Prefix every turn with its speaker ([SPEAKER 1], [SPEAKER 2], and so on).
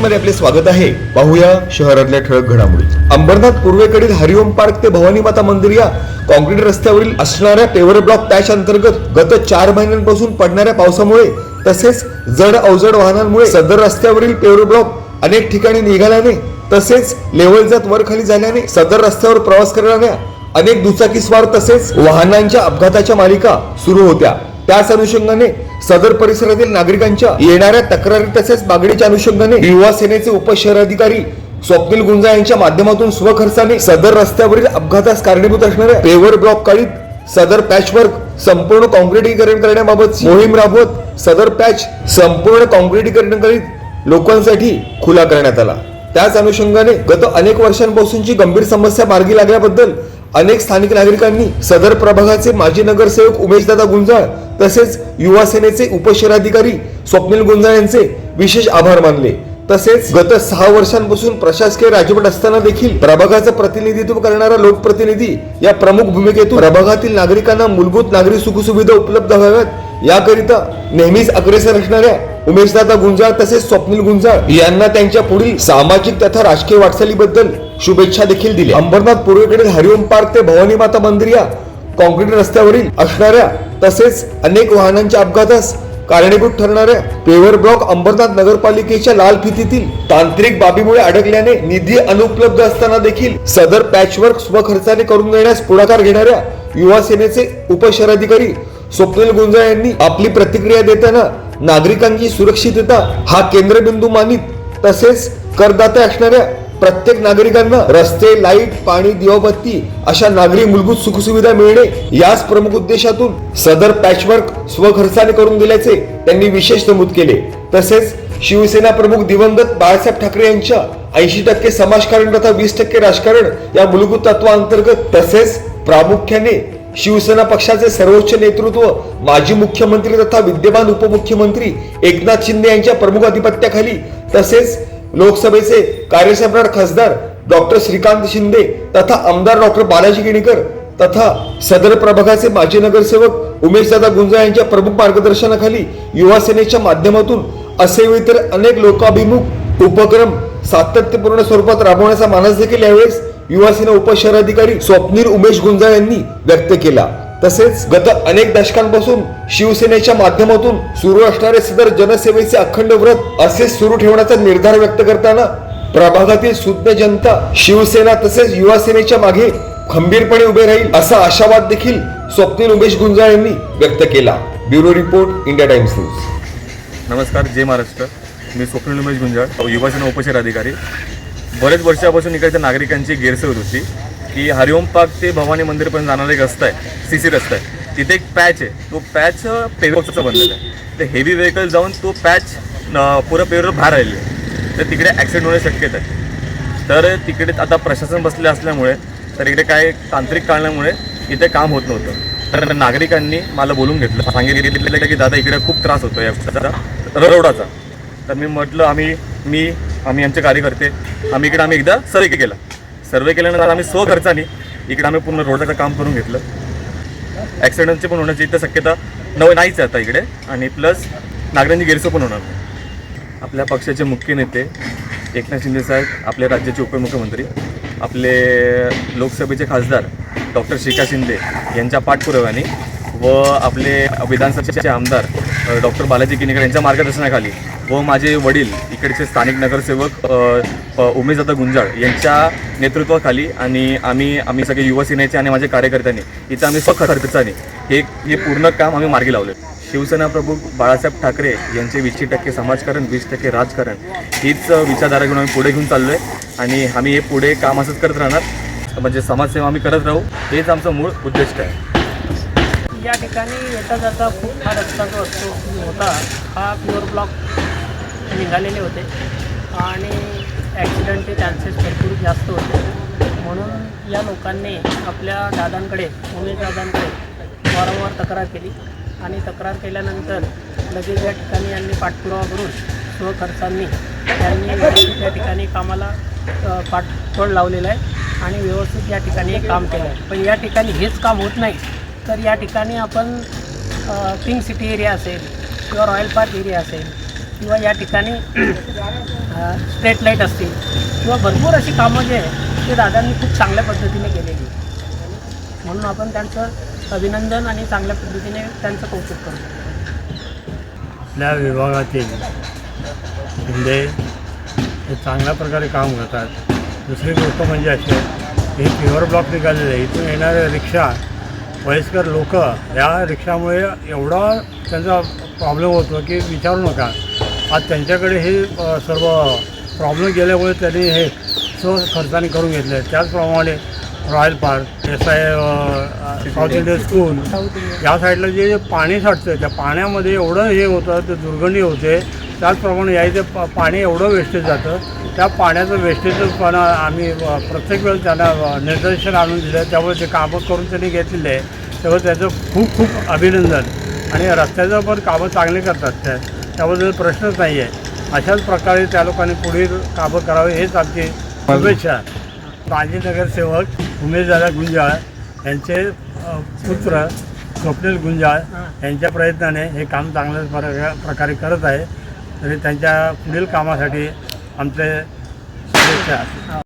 [SPEAKER 1] मध्ये आपले स्वागत आहे. पाहूया शहरातल्या ठळक घडामोडी. अंबरनाथ पूर्वेकडील हरिओम पार्क ते भवानी माता मंदिर या कॉन्क्रीट रस्त्यावरील असणाऱ्या पेवर ब्लॉक पॅच अंतर्गत गत चार महिन्यांपासून पडणाऱ्या पावसामुळे तसेच जड अवजड वाहनांमुळे सदर रस्त्यावरील पेवर ब्लॉक अनेक ठिकाणी निघाल्याने तसेच लेवल जात वर खाली झाल्याने सदर रस्त्यावर प्रवास करणाऱ्या अनेक दुचाकीस्वार तसेच वाहनांच्या अपघाताच्या मालिका सुरू होत्या. त्याच अनुषंगाने सदर परिसरातील नागरिकांच्या येणाऱ्या तक्रारी तसेच मागणीच्या अनुषंगाने युवा सेनेचे उपशहराधिकारी स्वप्नील गुंजा यांच्या माध्यमातून स्वखर्चाने सदर रस्त्यावरील अपघातास कारणीभूत असणाऱ्या पेवर ब्लॉक काढीत सदर पॅचवर्क संपूर्ण कॉन्क्रिटीकरण करण्याबाबत मोहीम राबवत सदर पॅच संपूर्ण कॉन्क्रिटीकरण करीत लोकांसाठी खुला करण्यात आला. त्याच अनुषंगाने गत अनेक वर्षांपासूनची गंभीर समस्या मार्गी लागल्याबद्दल अनेक स्थानिक नागरिकांनी सदर प्रभागाचे माजी नगरसेवक उमेशदादा गुंजाळ तसेच युवा सेनेचे उपशहराधिकारी स्वप्नील गुंजाळ यांचे विशेष आभार मानले. तसेच गत सहा वर्षांपासून प्रशासकीय राजवट असताना देखील प्रभागाचं प्रतिनिधित्व करणारा लोकप्रतिनिधी या प्रमुख भूमिकेतून प्रभागातील नागरिकांना मूलभूत नागरी सुखसुविधा उपलब्ध व्हाव्यात. याकरिता नेहमीच अग्रेसर असणाऱ्या उमेशदादा गुंजाळ तसेच स्वप्नील गुंजाळ यांना त्यांच्या पुढील सामाजिक तथा राजकीय वाटचालीबद्दल शुभेच्छा देखील दिल्या. अंबरनाथ पूर्वेकडील हरिओम पार्क ते भवानी माता मंदिर या कॉन्क्रीट रस्त्यावरील असणाऱ्या तसेच अनेक वाहनांच्या अपघातास कारणीभूत ठरणाऱ्या पेवर ब्लॉक अंबरनाथ नगरपालिकेच्या लाल फितीतील तांत्रिक बाबीमुळे अडकल्याने निधी अनुपलब्ध असताना देखील सदर पॅचवर्क स्वखर्चाने करून देण्यास पुढाकार घेणाऱ्या युवा सेनेचे उपशहराधिकारी स्वप्नील गुंजा यांनी आपली प्रतिक्रिया देताना नागरिकांची सुरक्षितता हा केंद्रबिंदू मानित तसेच करदाते असणाऱ्या प्रत्येक नागरिकांना रस्ते लाइट पाणी दिवाबत्ती अशा नागरी मूलभूत सुखसुविधा मिळणे याच प्रमुख उद्देशातून सदर पॅचवर्क स्वखर्चाने करून दिल्याचे त्यांनी विशेष नमूद केले. तसेच शिवसेना प्रमुख दिवंगत बाळासाहेब ठाकरे यांच्या ऐंशी टक्के समाजकारण तथा वीस टक्के राजकारण या मूलभूत तत्वांतर्गत तसेच प्रामुख्याने शिवसेना पक्षाचे सर्वोच्च नेतृत्व माजी मुख्यमंत्री तथा विद्यमान उपमुख्यमंत्री एकनाथ शिंदे यांच्या प्रमुख अधिपत्याखाली तसेच लोकसभेचे कार्यसम्राट खासदार डॉक्टर श्रीकांत शिंदे तथा आमदार डॉक्टर बालाजी किणीकर तथा सदर प्रभागाचे माजी नगरसेवक उमेशदादा गुंजा यांच्या प्रमुख मार्गदर्शनाखाली युवा सेनेच्या माध्यमातून असे इतर अनेक लोकाभिमुख उपक्रम सातत्यपूर्ण स्वरूपात राबवण्याचा मानस देखील यावेळेस युवा सेना उपशहराधिकारी स्वप्नील उमेश गुंजा यांनी व्यक्त केला. तसेच गत अनेक दशकांपासून शिवसेनेच्या माध्यमातून सुरू असणारे सदर जनसेवेचे अखंड व्रत असे सुरू ठेवण्याचा निर्धार व्यक्त करताना प्रभागातील सुज्ञ जनता शिवसेना तसेच युवा सेनेच्या मागे खंबीरपणे उभे राहील असा आशावाद देखील स्वप्नील उमेश गुंजाळ यांनी व्यक्त केला. Bureau report India Times news.
[SPEAKER 2] नमस्कार जय महाराष्ट्र. मी स्वप्नील उमेश गुंजाळ युवासेना उपशहर अधिकारी. बरेच वर्षापासून इकडच्या नागरिकांची गैरसोय होती. की हरिओम पार्क ते भवानी मंदिरपर्यंत जाणारा एक रस्ता आहे सी सी रस्ता आहे. तिथे एक पॅच आहे. तो पॅच पेवरचा बनलेला आहे. तर हेवी व्हेकल जाऊन तो पॅच पुरं पेवर बाहेर राहिले आहे. तर तिकडे ॲक्सिडेंट होण्याची शक्यता आहे. तर तिकडे आता प्रशासन बसले असल्यामुळे तर इकडे काय तांत्रिक कारणामुळे इथे काम होत नव्हतं. तर नागरिकांनी मला बोलून घेतलं. सांगितलं की दादा इकडे खूप त्रास होतो या रोडाचा. तर मी म्हटलं आम्ही मी आम्ही आमचे कार्यकर्ते आम्ही इकडे आम्ही एकदा सर्वे केला. सर्वे केल्यानंतर आम्ही स्वखर्चाने इकडे आम्ही पूर्ण रोडाचं काम करून घेतलं. ॲक्सिडेंटचे पण होण्याची इथं शक्यता नव नाहीच आहे आता इकडे. आणि प्लस नागरिकांची गैरसो पण होणार. नाही आपल्या पक्षाचे मुख्य नेते एकनाथ शिंदे साहेब आपल्या राज्याचे उपमुख्यमंत्री आपले लोकसभेचे खासदार डॉक्टर श्रीका शिंदे यांच्या पाठपुराव्याने व आपले विधानसभेचे आमदार डॉक्टर बालाजी किनेकर यांच्या मार्गदर्शनाखाली व माझे वडील इकडचे स्थानिक नगरसेवक अ, उमेशदादा गुंजाळ यांच्या नेतृत्वाखाली आणि आम्ही आम्ही सगळे युवसेनेचे आणि माझ्या कार्यकर्त्यांनी इथं आम्ही स्वखर्चाने हे हे पूर्ण काम आम्ही मार्गी लावले. शिवसेना प्रमुख बाळासाहेब ठाकरे यांचे वीसशे टक्के समाजकारण वीस टक्के राजकारण हीच विचारधारा घेऊन आम्ही पुढे घेऊन चाललो आहे आणि आम्ही हे पुढे काम असंच करत राहणार. म्हणजे समाजसेवा आम्ही करत राहू हेच आमचं मूळ उद्दिष्ट आहे.
[SPEAKER 3] या ठिकाणी येता जाता खूप हा रस्ता जो असतो होता. हा प्युअर ब्लॉक निघालेले होते. आणि ॲक्सिडेंटचे चान्सेस भरपूर जास्त होते. म्हणून या लोकांनी आपल्या दादांकडे उमेश दादांकडे वारंवार तक्रार केली. आणि तक्रार केल्यानंतर लगेच या ठिकाणी यांनी पाठपुरावा करून स्वखर्चांनी त्यांनी त्या या ठिकाणी कामाला पाठबळ लावलेलं आहे. आणि व्यवस्थित या ठिकाणी काम केलं आहे. पण या ठिकाणी हेच काम होत नाही. तर या ठिकाणी आपण पिंक सिटी एरिया असेल किंवा रॉयल पार्क एरिया असेल किंवा या ठिकाणी स्ट्रेट लाइट असतील किंवा भरपूर अशी कामं जे आहे ते दादांनी खूप चांगल्या पद्धतीने केलेली म्हणून आपण त्यांचं अभिनंदन आणि चांगल्या पद्धतीने त्यांचं कौतुक करतो
[SPEAKER 4] आपल्या विभागातील शिंदे हे चांगल्या प्रकारे काम करतात. दुसरी गोष्ट म्हणजे अशी आहे की हे प्युअर ब्लॉक निघालेलं आहे. इथून येणाऱ्या रिक्षा वयस्कर लोक या रिक्षामुळे एवढा त्यांचा प्रॉब्लेम होतो की विचारू नका. आज त्यांच्याकडे हे सर्व प्रॉब्लेम गेल्यामुळे त्यांनी हे स्व खर्चाने करून घेतले. आहे त्याचप्रमाणे royal park S I south Indian school या साईडला जे जे पाणी साठतं त्या पाण्यामध्ये एवढं हे होतं ते दुर्गंधी होते. त्याचप्रमाणे या इथे प पाणी एवढं वेस्टेज जातं. त्या पाण्याचं वेस्टेजच पण आम्ही प्रत्येक वेळेस त्यांना निर्देशन निदर्शन आणून दिलं. त्यामुळे ते कामं करून त्यांनी घेतलेले. आहे त्यामुळे त्याचं खूप खूप अभिनंदन. आणि रस्त्याचं पण कामं चांगले करतात त्या त्याबद्दल प्रश्नच नाही आहे अशाच प्रकारे त्या लोकांनी पुढील कामं करावे हेच आमची शुभेच्छा. माजी नगरसेवक उमेशदादा गुंजाळ यांचे पुत्र स्वप्नील गुंजाळ यांच्या प्रयत्नाने हे काम चांगल्या प्रका- प्रकारे करत आहे. तरी त्यांच्या पुढील कामासाठी आमचे शुभेच्छा.